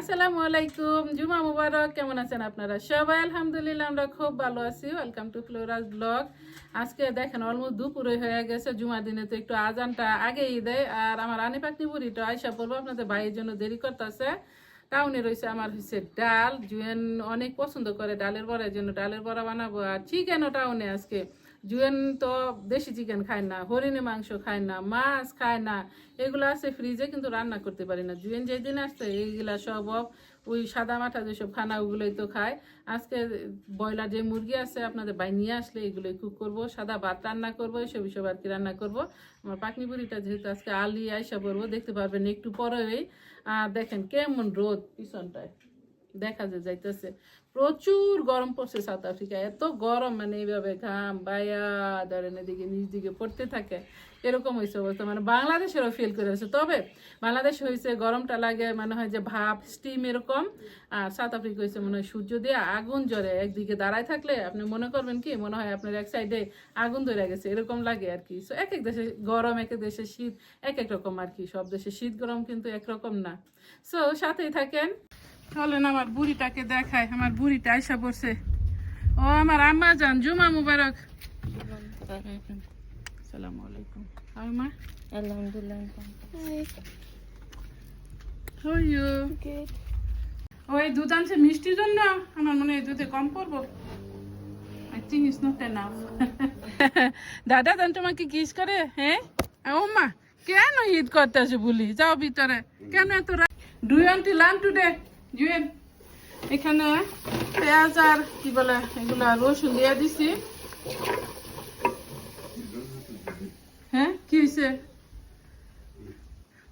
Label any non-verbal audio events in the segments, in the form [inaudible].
আসসালামু আলাইকুম। জুমা মুবারক, কেমন আছেন আপনারা সবাই? আলহামদুলিল্লাহ, আমরা খুব ভালো আছি। ওয়েলকাম টু ফ্লোরাস ব্লগ আজকে দেখেন অলমোস্ট দুপুরে হয়ে গেছে জুমার দিনে তো একটু আজানটা আগেই দেয়। আর আমার আনি পাকনি বুড়িটা আয়সা বলব, আপনাদের ভাইয়ের জন্য দেরি করতেছে। টাউনে রয়েছে আমার হচ্ছে ডাল। জুয়েন অনেক পছন্দ করে ডালের বড়ার জন্য। ডালের বড়া বানাবো। আর চিকেনও টাউনে আজকে? জুয়েন তো দেশি চিকেন খায় না হরিণী মাংস খায় না, মাছ খায় না, এগুলো আছে ফ্রিজে কিন্তু রান্না করতে পারি না। জুয়েন যেদিন আসছে, এইগুলা সব ওই সাদা মাঠা যেসব খানা, ওগুলোই তো খায়। আজকে ব্রয়লার যে মুরগি আছে, আপনাদের বাই নিয়ে আসলে এগুলোই কুক করব, সাদা ভাত রান্না করব, এসব এসব আর কি রান্না করব। আমার পাকনি যেহেতু আজকে আলি আইসা পড়ব দেখতে পারবেন একটু পরেই। আর দেখেন কেমন রোদ পিছনটায়, দেখা যায় যাইতেছে। প্রচুর গরম পড়ছে সাউথ আফ্রিকায় এত গরম মানে এইভাবে ঘাম, বায়া, ধরেন এদিকে নিচ দিকে পড়তে থাকে। এরকম হয়েছে অবস্থা। মানে বাংলাদেশেরও ফিল করে হয়েছে তবে বাংলাদেশ হয়েছে গরমটা লাগে, মনে হয় যে ভাব স্টিম এরকম। আর সাউথ আফ্রিকা হয়েছে মনে হয় সূর্য দিয়ে আগুন জ্বরে একদিকে দাঁড়ায় থাকলে আপনি মনে করবেন কি, মনে হয় আপনার এক সাইডে আগুন ধরে গেছে। এরকম লাগে আর কি। সো এক এক দেশে গরম, এক এক দেশে শীত, এক এক রকম আর কি। সব দেশে শীত, গরম কিন্তু একরকম না। সো সাথেই থাকেন। চলেন আমার বুড়িটাকে দেখায় আমার বুড়িটা আইসা পড়ছে। ও আমার আম্মা যান, জুমা মুবারক। দুধ আনছে মিষ্টির জন্য? আমার মনে হয় দুধে কম এনাফ [laughs] দাদা জান তোমাকে কিস করে? হ্যাঁ? ও মা, কেন ঈদ করতে আসে বলি? যাও ভিতরে। কেন এত do you want learn today Jewel এখানে পেঁয়াজ আর কি বলে এগুলা রসুন দিয়ে দিছি। হ্যাঁ কি হয়েছে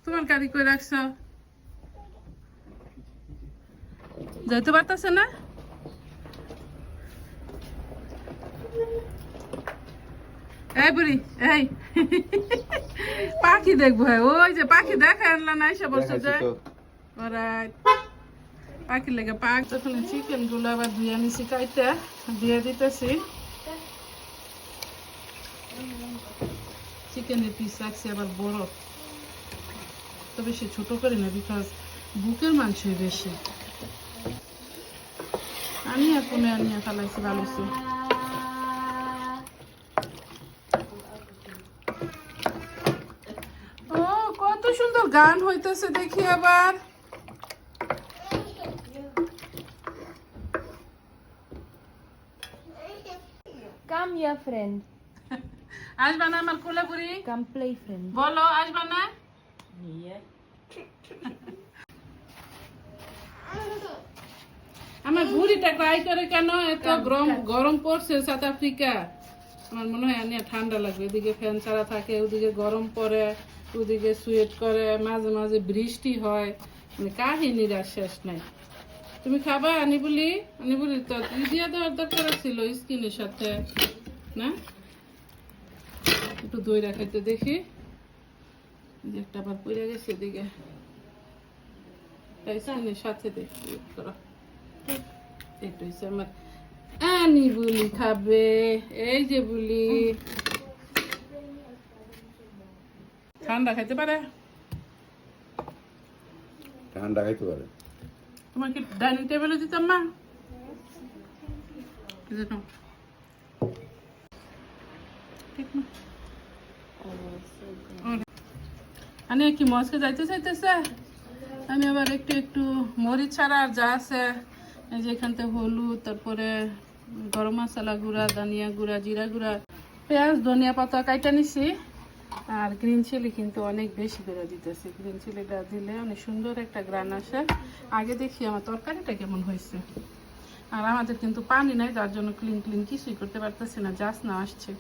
তোমার গাড়ি করে রাখছ? যাইতে পারতেছে না? এই বুড়ি এই। পাখি দেখব হ্যাঁ ওই যে পাখি দেখা আনলা না এসে বলছে যে Alright. পাখি লেগে? পাক তখন চিকেনগুলো আবার ধুয়ে নিছি কাইতে দিয়ে দিতেছি। চিকেনের পিস রাখছি, আবার বড়। তো বেশি ছোট করি না বিকজ বুকের মাংসই বেশি। আনিয়া কোনে আনিয়া ফালাইছি ভালো ও, কত সুন্দর গান হইতেছে দেখি আবার। Come here, friend. [laughs] আসবা না আমার play, friend. বলো আসবা না আমার বুড়িটা ক্রাই করে কেন? এত গরম গরম পড়ছে সাউথ আফ্রিকা। আমার মনে হয় আনিয়া ঠান্ডা লাগবে। এদিকে ফ্যান ছাড়া থাকে ওদিকে গরম পড়ে ওদিকে সুয়েট করে মাঝে মাঝে বৃষ্টি হয়। মানে কাহিনীর আর শেষ নাই। তুমি খাবা, আনি বলি আনি বলি। তো দিয়ে দেওয়ার দরকার ছিল স্কিনের সাথে, না? একটু দই রাখাইতে দেখি। একটা আবার পড়ে গেছে এদিকে। স্কিনের সাথে দেখি আমার। আনি বুলি খাবে, এই যে বুলি। ঠান্ডা খাইতে পারে? ঠান্ডা খাইতে পারে। তোমার কি ডাইনিং টেবিলে দিতাম, মা। আমি কি মস্কে যাইতে চাইতেছে? আমি আবার একটু একটু মরিচ ছাড়া আর যা আছে, এই যে এখান থেকে হলুদ, তারপরে গরম মশলা গুঁড়া, ধনিয়া গুঁড়া, জিরা গুঁড়া, পেঁয়াজ, ধনিয়া পাতা কাইটা নিছি। আর গ্রিন চিলি কিন্তু অনেক বেশি করে দিতেছি। গ্রিন চিলিটা দিলে অনেক সুন্দর একটা গ্রান আসে। আগে দেখি আমার তরকারিটা কেমন হয়েছে। আর আমাদের কিন্তু পানি নাই তার জন্য ক্লিন ক্লিন কিছুই করতে পারতেছি না জাস না আসছে।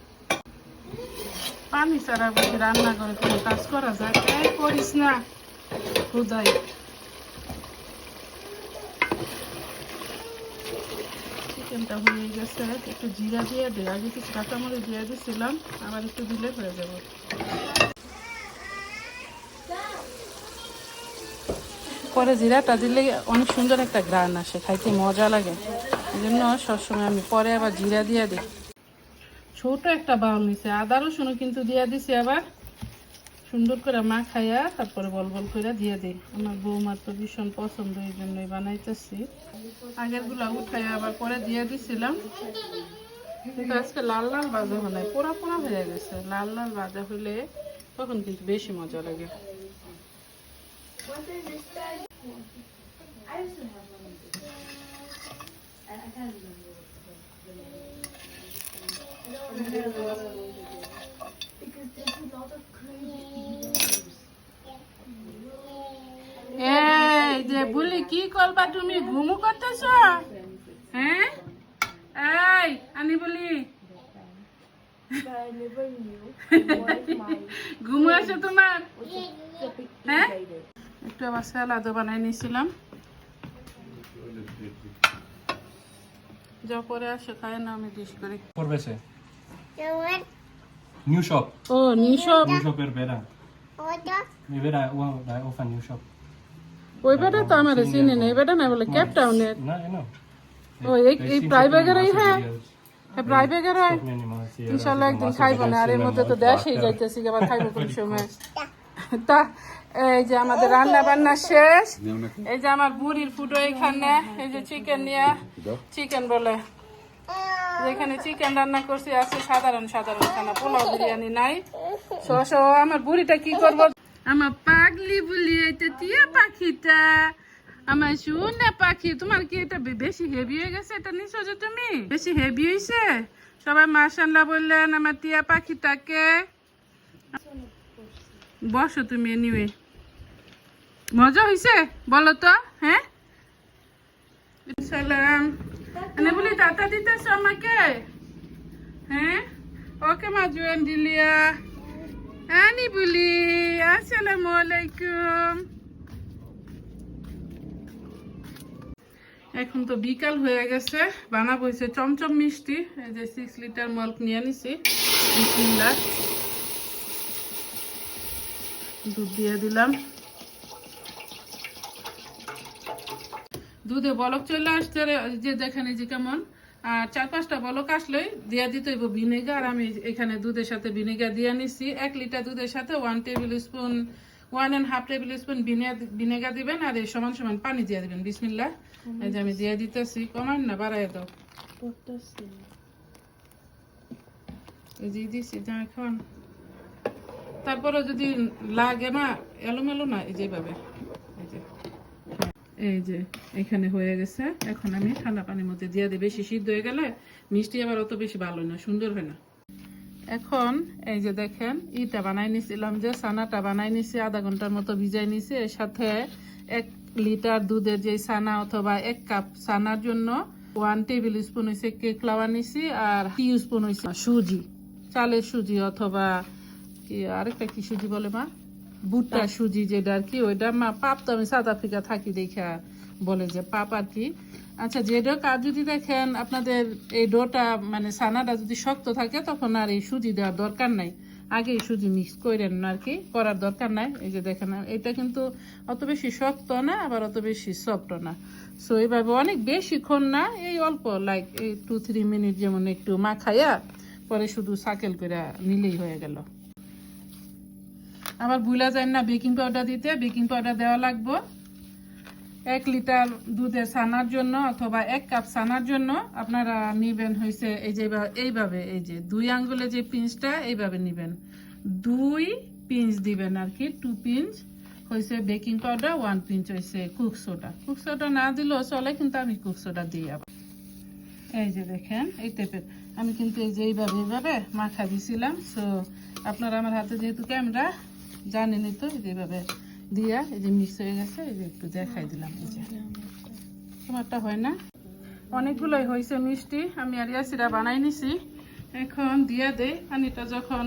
পানি ছাড়া রান্না করে কোনো কাজ করা যায়? এই করিস না। খুদাই। চিকেনটা হয়ে গেছে, একটু জিরা দিয়ে দে আগে কিছু কাঁচামরিচ দিয়ে দিয়েছিলাম আবার একটু দিলে হয়ে যাবে। পরে জিরাটা দিলে অনেক সুন্দর একটা গ্রান আসে, খাইতে মজা লাগে। এই জন্য সবসময় আমি পরে আবার জিরা দিয়ে দিই। ছোট একটা বাউল নিছে, আদা রসুনও কিন্তু দিয়ে দিছি আবার। সুন্দর করে মা খাইয়া তারপরে বল বল করে দিয়ে দিই আমার বৌমার তো ভীষণ পছন্দ এই জন্যই বানাইতেছি। আগেরগুলা উঠাইয়া আবার পরে দিয়ে দিছিলাম। কিন্তু আজকে লাল লাল ভাজা হয় পোড়া পোড়া হয়ে গেছে। লাল লাল ভাজা হলে তখন কিন্তু বেশি মজা লাগে। এই যে বলি কি করবা? তুমি ঘুমু করতেছ? হ্যাঁ? এই আনি বলি। ঘুমু আছে তোমার? হ্যাঁ? একটু আবার স্যালাদও বানাই নিয়েছিলাম। যা পরে আসে খায় না আমি ডিশ করি। করবে সে নিউ শপ। ও নিশব নিউ শপের বেড়া। এই বেড়া ও দাই ওফা নিউ শপ। ওই বেটা তো আমার চিনি নেই বেটা না বলে ক্যাপ টাউনের ও এই এই প্রাইভেগেরই হ্যাঁ? প্রাইভেগেরই ইনশাল্লাহ একদিন খাইবো না আর এর মধ্যে তো দেশেই যাইতেছি আবার খাইবো কোন সময়? তা এই যে আমাদের রান্না বান্না শেষ। এই যে আমার বুড়ির ফুটো এখানে এই যে চিকেন নিয়ে। চিকেন বলে। যেখানে চিকেন রান্না করছি আছে সাধারণ সাধারণ খানা পোলাও বিরিয়ানি নাই। সো সো আমার বুড়িটা কি করব? আমার পাগলি বলি এটা টিয়া পাখিটা। আমার শুনে পাখি, তোমার কি এটা বেশি হেভি হয়ে গেছে? এটা নিছো যে তুমি। বেশি হেভি হয়েছে সবাই মার্শাল্লাহ বললেন আমার টিয়া পাখিটাকে। বসো তুমি এনিওয়ে মজা হয়েছে বলো তো হ্যাঁ? মানে বলি টাটা দিতেছ আমাকে? হ্যাঁ? ওকে মা, জুয়েন দিলিয়া। আনি বলি, আসসালামু আলাইকুম। এখন তো বিকাল হয়ে গেছে, বানাবো হয়েছে চমচম মিষ্টি। এই যে সিক্স লিটার মল্ক নিয়ে নিছি দুধ দিয়ে দিলাম। দুধে বলক চলে আসছে যে যেখানে যে কেমন। আর চার পাঁচটা বলক আসলেই দিয়া দিতে হইব ভিনেগার। আমি এখানে দুধের সাথে ভিনেগার দিয়ে নিছি। এক লিটার দুধের সাথে one tablespoon one and half tablespoon vinegar দিবেন আর এই সমান সমান পানি দিয়ে দিবেন। বিসমিল্লা এই যে আমি দিয়ে দিতেছি। কমান না বাড়াই দাও। এই যে দিছি এখন তারপরে যদি লাগে না এলোমেলো না এই যেভাবে। এই যে, এখানে হয়ে গেছে। এখন আমি ঠান্ডা পানির মধ্যে দিয়ে দিই বেশি সিদ্ধ হয়ে গেলে মিষ্টি আবার অত বেশি ভালো না, সুন্দর হয় না। এখন এই যে দেখেন, ইটা বানাই নিছিলাম যে সানাটা বানাই নিছি, আধা ঘণ্টার মতো ভিজাই নিছি। এর সাথে এক লিটার দুধের যে সানা অথবা এক কাপ সানার জন্য ওয়ান টেবিল স্পুন হয়েছে কেক ফ্লাওয়ার নিছি আর টি স্পুন হয়েছে সুজি, চালের সুজি অথবা কি, আরেকটা কি সুজি বলে মা? ভুট্টা সুজি যেটা আর কি ওইটা মা পাপ তো আমি সাউথ আফ্রিকা থাকি দেখা বলে যে পাপ আর কি। আচ্ছা যেটা কাজ যদি দেখেন আপনাদের এই ডোটা মানে সানাটা যদি শক্ত থাকে তখন আর এই সুজি দেওয়ার দরকার নাই। আগে সুজি মিক্স করেন না আর কি করার দরকার নাই। এই যে দেখেন এটা কিন্তু অত বেশি শক্ত না আবার অত বেশি সফট না। সো এইভাবে অনেক বেশিক্ষণ না এই অল্প লাইক এই টু থ্রি মিনিট যেমন একটু মাখাইয়া পরে শুধু সাকেল করে নিলেই হয়ে গেল। আবার ভুলা যায় না বেকিং পাউডার দিতে বেকিং পাউডার দেওয়া লাগবে। এক লিটার দুধের ছানার জন্য অথবা এক কাপ ছানার জন্য আপনারা নিবেন হয়েছে এই যে এইভাবে- এই যে দুই আঙ্গুলে যে পিঞ্চটা এইভাবে নিবেন। দুই পিঞ্চ দিবেন আর কি টু পিঞ্চ হয়েছে বেকিং পাউডার ওয়ান পিঞ্চ হয়েছে কুক সোডা কুক সোডা না দিলেও চলে, কিন্তু আমি কুক সোডা দিই আবার। এই যে দেখেন, এই টাইপের আমি কিন্তু এই যে এইভাবে এইভাবে মাখা দিছিলাম সো আপনারা আমার হাতে যেহেতু ক্যামেরা জানেনই তো এইভাবে দিয়া, এই যে মিক্স হয়ে গেছে, এই যে একটু দেখাই দিলাম, এই যে। তোমারটা হয় না? অনেকগুলোই হয়েছে মিষ্টি, আমি আর ইয়াসিরা বানাই নিছি। এখন দিয়ে দেই, পানিটা যখন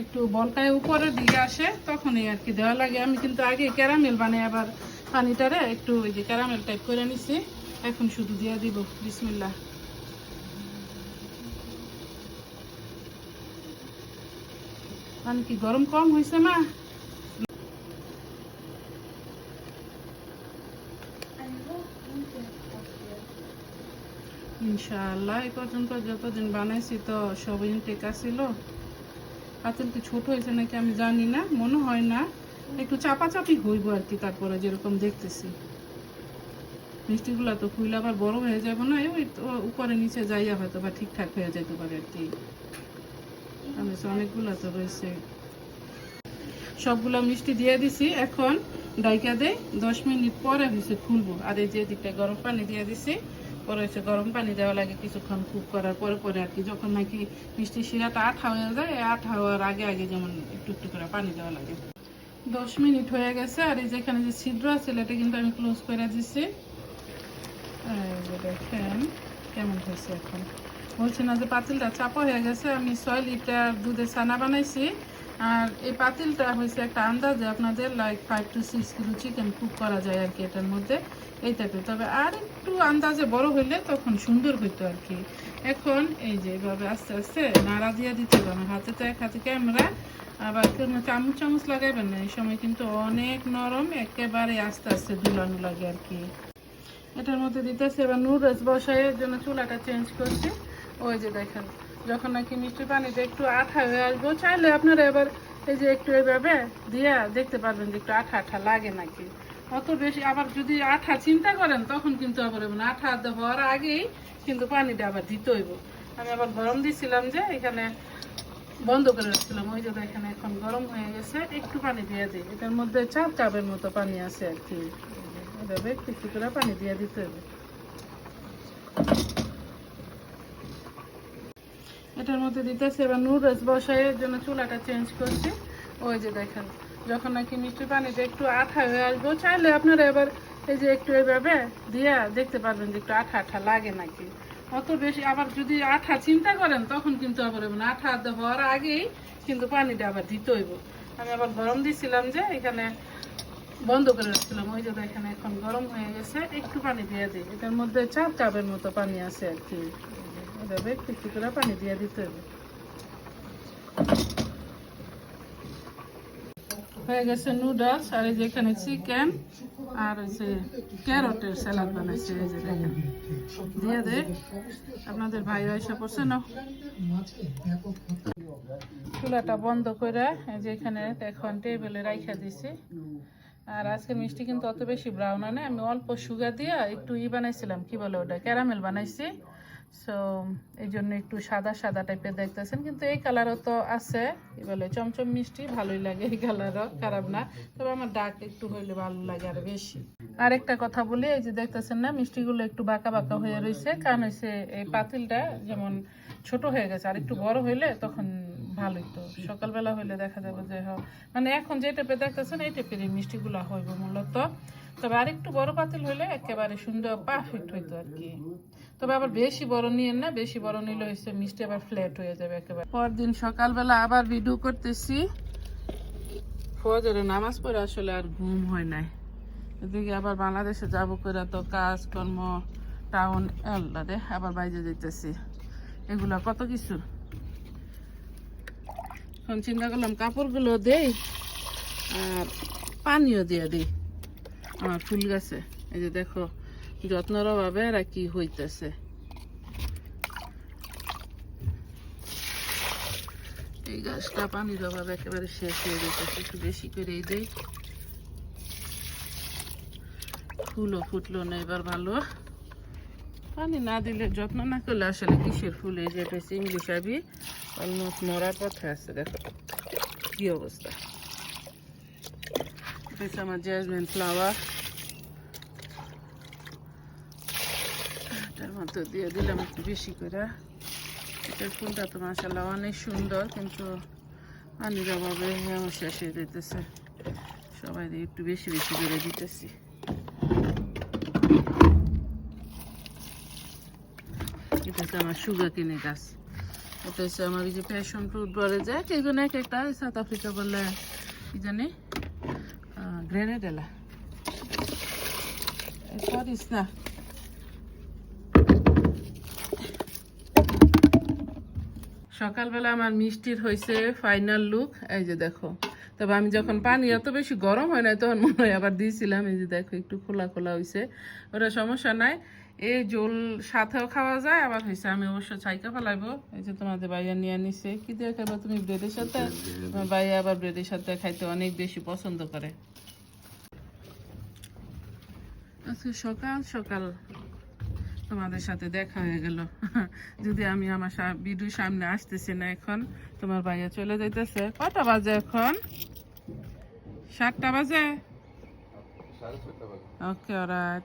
একটু বলকায় উপরের দিকে আসে, তখনই আর কি দেওয়া লাগে। আমি কিন্তু আগে ক্যারামেল বানাই, আবার পানিটারে একটু ওই যে ক্যারামেল টাইপ করে নিছি। এখন শুধু দিয়ে দিব, বিসমিল্লাহ। মানে কি গরম কম হয়েছে মা? ইনশাআল্লাহ, এই পর্যন্ত যতদিন বানাইছি তো সব ইনটেক আসিল পাতিল কি ছোট হয়েছে নাকি আমি জানি না, মনে হয় না। একটু চাপাচাপি হইব আর কি তারপরে যেরকম দেখতেছি। মিষ্টিগুলো তো খুইলে আবার বড় হয়ে যাবে না ওই উপরে নিচে যাইয়া হয়তো বা ঠিকঠাক হয়ে যেতে পারে আর কি। অনেকগুলো তো রয়েছে। সবগুলো মিষ্টি দিয়ে দিছি, এখন ডাইকা দেয় দশ মিনিট পরে হয়েছে খুলবো। আর এই যে দিকটা গরম পানি দিয়ে দিছি পরে হচ্ছে গরম পানি দেওয়া লাগে কিছুক্ষণ কুক করার পরে পরে আর কি। যখন নাকি মিষ্টি শিরাটা আঠা হয়ে যায় আঠা হওয়ার আগে আগে যেমন একটু একটু করে পানি দেওয়া লাগে। দশ মিনিট হয়ে গেছে আর এই যেখানে যে ছিদ্র আছে, এটা কিন্তু আমি ক্লোজ করে এই দেখেন কেমন হয়েছে এখন। বলছে না যে পাতিলটা চাপা হয়ে গেছে, আমি ছয় লিটার দুধের ছানা বানাইছি। আর এই পাতিলটা হয়েছে একটা আন্দাজে আপনাদের like five to six kilo chicken cook করা যায় আর কি এটার মধ্যে, এই টাইপের তবে আর একটু আন্দাজে বড় হইলে তখন সুন্দর হইতো আর কি। এখন এই যে এভাবে আস্তে আস্তে নাড়া দিয়ে দিতে হবে। হাতে তো এক হাতে ক্যামেরা আবার কোনো চামচ চামচ লাগাইবেন না। এই সময় কিন্তু অনেক নরম, একেবারে আস্তে আস্তে দুলানো লাগে আর কি। এটার মধ্যে দিতেছে। এবার নুডলস বসাইয়ের জন্য চুলাটা চেঞ্জ করছি। ওই যে দেখেন। যখন নাকি মিষ্টি পানিতে একটু আঠা হয়ে আসব, চাইলে আপনারা এবার এই যে একটু এইভাবে দিয়া দেখতে পারবেন যে একটু আঠা আঠা লাগে নাকি। অত বেশি আবার যদি আঠা চিন্তা করেন, তখন কিন্তু আবার আঠা হওয়ার আগেই কিন্তু পানিটা আবার দিতে হইব। আমি আবার গরম দিছিলাম যে, এখানে বন্ধ করে রাখছিলাম। ওই যে এখানে এখন গরম হয়ে গেছে, একটু পানি দিয়ে দিই। এটার মধ্যে চার কাপের মতো পানি আছে আর কি। এভাবে একটু একটু করে পানি দিয়ে দিতে হবে এটার মধ্যে দিতেছে এবার নুডলস বসাইয়ের জন্য চুলাটা চেঞ্জ করছি। ওই যে দেখেন, যখন নাকি মিষ্টি পানিতে একটু আঠা হয়ে আসব, চাইলে আপনারা এবার এই যে একটু এইভাবে দিয়া দেখতে পারবেন যে একটু আঠা আঠা লাগে নাকি। অত বেশি আবার যদি আঠা চিন্তা করেন, তখন কিন্তু আবার না আঠা হওয়ার আগেই কিন্তু পানিটা আবার দিতে হইব। আমি আবার গরম দিছিলাম যে এখানে বন্ধ করে রাখছিলাম। ওই যে এখানে এখন গরম হয়ে গেছে, একটু পানি দিয়ে দিই। এটার মধ্যে চার কাপের মতো পানি আছে আর কি। এভাবে একটু করে পানি দিয়ে দিতে হবে। হয়ে গেছে নুডলস আর এই যে এখানে চিকেন আর ওই যে ক্যারটের স্যালাড বানাইছে, এই যে দেখেন। দিয়ে দে, আপনাদের ভাই এসে পড়ছে না চুলাটা বন্ধ করে এই যে এখানে এখন টেবিলে রাইখা দিছি। আর আজকে মিষ্টি কিন্তু অত বেশি ব্রাউন না আমি অল্প সুগার দিয়ে একটু ই বানাইছিলাম, কি বলে ওটা ক্যারামেল বানাইছি। সো এই জন্য একটু সাদা সাদা টাইপের দেখতেছেন। কিন্তু এই কালারও তো আছে। কি বলে, চমচম মিষ্টি, ভালোই লাগে এই কালারও খারাপ না। তবে আমার ডাক একটু হইলে ভালো লাগে আর বেশি। আরেকটা কথা বলি, এই যে দেখতেছেন না, মিষ্টিগুলো একটু বাঁকা বাঁকা হয়ে রয়েছে কারণ হচ্ছে এই পাতিলটা যেমন ছোট হয়ে গেছে, আর একটু বড় হইলে তখন ভালোই তো। সকালবেলা হইলে দেখা যাবে যে হ- মানে এখন যে টাইপের দেখতেছেন এই টাইপের এই মিষ্টিগুলো হইব মূলত। তবে আরেকটু বড় পাতিল হইলে একেবারে সুন্দর পারফেক্ট হইতো আর কি। তবে আবার বেশি বড় নিয়েন না বেশি বড় নিলে হচ্ছে মিষ্টি আবার ফ্ল্যাট হয়ে যাবে একেবারে। পরদিন সকালবেলা আবার ভিডিও করতেছি। ফজরে নামাজ পড়ে আসলে আর ঘুম হয় নাই। এদিকে আবার বাংলাদেশে যাব করে তো কাজকর্ম টাউন আল্লাহ রে আবার বাইরে যেতেছি এগুলা কত কিছু? এখন চিন্তা করলাম কাপড়গুলো দেই আর পানিও দিয়ে দিই আমার ফুল গাছে এই যে দেখো যত্নর অভাবে এরা কি হইতেছে এই গাছটা পানির অভাবে একেবারে শেষ হয়ে যেতেছে একটু বেশি করেই দেই ফুলও ফুটলো না এবার ভালো পানি না দিলে যত্ন না করলে আসলে কিসের ফুল এই যে ইংলিশ আবি অলমোস্ট মরার পথে আছে দেখো কি অবস্থা এটা আমার জেসমিন ফ্লাওয়ার এটার মধ্যে দিয়ে দিলাম একটু বেশি করে এটার ফুলটা তো মাসাল্লাহ অনেক সুন্দর কিন্তু পানির অভাবে আমার শেষ হয়ে যেতেছে সবাই একটু বেশি বেশি করে দিতেছি এটা হচ্ছে আমার সুগার কিনে গাছ এটা হচ্ছে আমার এই যে প্যাশন ফ্রুট বলে যায় এক একটা সাউথ আফ্রিকা বলে, কি জানি গ্রেনেডেলা করিস না সকালবেলা আমার মিষ্টির হয়েছে ফাইনাল লুক এই যে দেখো। তবে আমি যখন পানি এত বেশি গরম হয় না তখন মনে হয় আবার দিয়েছিলাম, এই যে দেখো, একটু খোলা খোলা হয়েছে ওটা সমস্যা নাই। এই জোল সাথেও খাওয়া যায় আবার হয়েছে আমি অবশ্য ছাইকা ফেলাইবো। এই যে তোমাদের ভাইয়া নিয়ে নিছে কি দিয়ে খাইবা তুমি ব্রেডের সাথে? আমার ভাইয়া আবার ব্রেডের সাথে খাইতে অনেক বেশি পছন্দ করে। আজকে সকাল সকাল তোমাদের সাথে দেখা হয়ে গেল। যদি আমি আমার ভিডিও সামনে আসতেছি না এখন তোমার ভাইয়া চলে যাইতেছে। কটা বাজে এখন? সাতটা বাজে? Okay alright